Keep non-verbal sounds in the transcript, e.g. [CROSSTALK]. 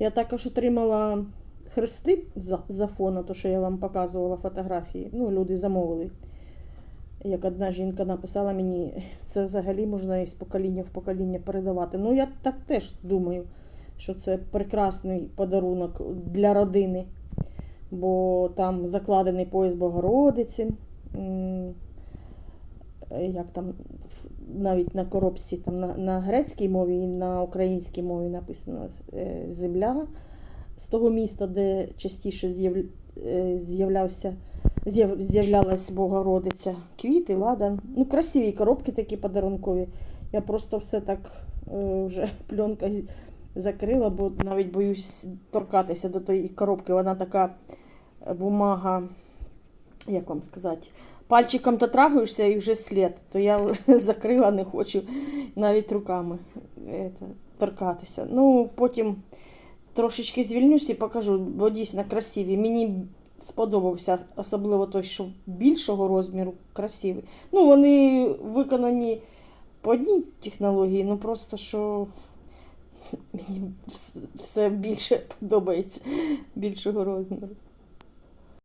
Я також отримала хрести за, за фона, то що я вам показувала фотографії. Ну, люди замовили. Як одна жінка написала мені, це взагалі можна із покоління в покоління передавати. Ну, я так теж думаю, що це прекрасний подарунок для родини, бо там закладений пояс Богородиці. Як там навіть на коробці там на, на грецькій мові і на українській мові написано е, земля з того міста, де частіше е, з'являвся з'яв- з'являлась Богородиця. Квіти, ладан. Ну, красиві коробки такі подарункові. Я просто все так е, вже [LAUGHS] пленка закрила, бо навіть боюсь торкатися до тої коробки. Вона така бумага, як вам сказати, пальчиком дотрагуєшся і вже слід. То я [LAUGHS] закрила, не хочу навіть руками это, торкатися. Ну, потім трошечки звільнюсь і покажу, бо дійсно красиві. Мені сподобався, особливо той, що більшого розміру, красивий. Ну, вони виконані по одній технології, ну просто що [LAUGHS] мені все більше [LAUGHS] подобається більшого розміру.